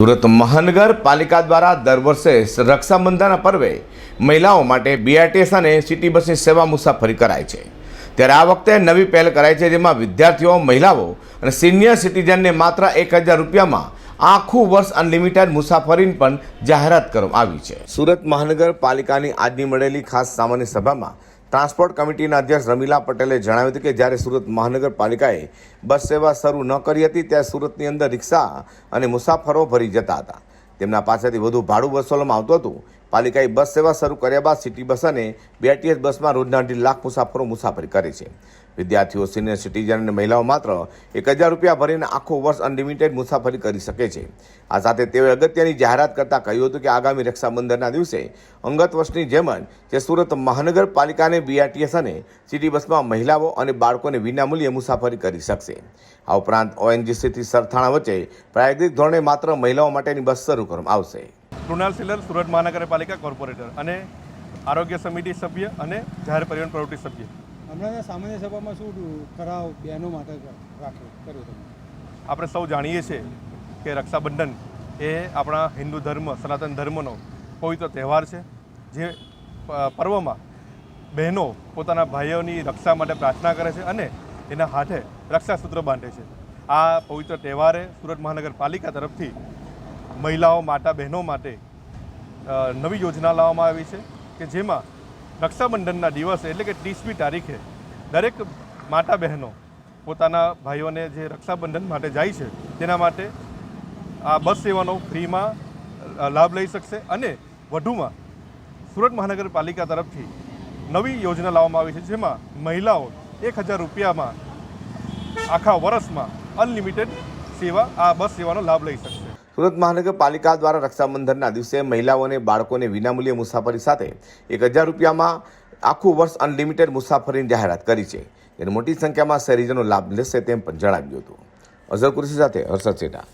સુરત મહાનગરપાલિકા દ્વારા દર વર્ષે રક્ષાબંધનના પર્વે મહિલાઓ માટે બીઆરટીએસ અને સિટી બસની સેવા મુસાફરી કરાય છે. ત્યારે આ વખતે નવી પહેલ કરાઈ છે જેમાં વિદ્યાર્થીઓ, મહિલાઓ અને સિનિયર સિટીઝનને માત્ર એક હજાર રૂપિયામાં આખું વર્ષ અનલિમિટેડ મુસાફરીની પણ જાહેરાત કરવામાં આવી છે. સુરત મહાનગરપાલિકાની આજની મળેલી ખાસ સામાન્ય સભામાં ટ્રાન્સપોર્ટ કમિટીના અધ્યક્ષ રમીલા પટેલે જણાવ્યું હતું કે જ્યારે સુરત મહાનગરપાલિકાએ બસ સેવા શરૂ ન કરી હતી ત્યારે સુરતની અંદર રિક્ષા અને મુસાફરો ભરી જતા હતા. તેમના પાસેથી વધુ ભાડું વસૂલવામાં આવતું હતું. પાલિકાએ બસ સેવા શરૂ કર્યા બાદ સિટી બસ અને બીઆરટીએસ બસમાં રોજના અઢી લાખ મુસાફરો મુસાફરી કરે છે. વિદ્યાર્થીઓ, સિનિયર સિટીઝન અને મહિલાઓ માત્ર એક હજાર રૂપિયા ભરીને આખો વર્ષ અનલિમિટેડ મુસાફરી કરી શકે છે. આ સાથે તેઓએ અગત્યની જાહેરાત કરતાં કહ્યું હતું કે આગામી રક્ષાબંધનના દિવસે અંગત વર્ષની જેમ જ જે સુરત મહાનગરપાલિકાને બીઆરટીએસ અને સિટી બસમાં મહિલાઓ અને બાળકોને વિનામૂલ્યે મુસાફરી કરી શકશે. આ ઉપરાંત ઓએનજીસીથી સરથાણા વચ્ચે પ્રાયોગિક ધોરણે માત્ર મહિલાઓ માટેની બસ શરૂ કરવામાં આવશે. કૃણાલ સિલર સુરત મહાનગરપાલિકા કોર્પોરેટર અને આરોગ્ય સમિતિ સભ્ય અને જાહેર પરિવહન પ્રવૃત્તિ સભ્ય. હમણાં સામાન્ય સભામાં શું કરાવ બહેનો માટે રાખ્યો કર્યો તમે આપણે સૌ જાણીએ છીએ કે રક્ષાબંધન એ આપણા હિન્દુ ધર્મ સનાતન ધર્મનો પવિત્ર તહેવાર છે જે પર્વમાં બહેનો પોતાના ભાઈઓની રક્ષા માટે પ્રાર્થના કરે છે અને એના હાથે રક્ષાસૂત્ર બાંધે છે. આ પવિત્ર તહેવારે સુરત મહાનગરપાલિકા તરફથી મહિલાઓ માતા બહેનો માટે નવી યોજના લાવવામાં આવી છે કે જેમાં રક્ષાબંધનના દિવસે, એટલે કે ત્રીસમી તારીખે, દરેક માતા બહેનો પોતાના ભાઈઓને જે રક્ષાબંધન માટે જાય છે, તેના માટે આ બસ સેવાનો ફ્રીમાં લાભ લઈ શકશે અને વધુમાં સુરત મહાનગરપાલિકા તરફથી નવી યોજના લાવવામાં આવી છે જેમાં મહિલાઓ એક હજાર રૂપિયામાં આખા વર્ષમાં અનલિમિટેડ સેવા, આ બસ સેવાનો લાભ લઈ શકશે સુરત મહાનગરપાલિકા દ્વારા રક્ષાબંધનના દિવસે મહિલાઓને બાળકોને વિનામૂલ્યે મુસાફરી સાથે એક હજાર રૂપિયામાં આખું વર્ષ અનલિમિટેડ મુસાફરીની જાહેરાત કરી છે. જેને મોટી સંખ્યામાં શહેરીજનો લાભ લેશે તેમ પણ જણાવ્યું હતું. અઝર કુરેશી સાથે હર્ષદ સેઠા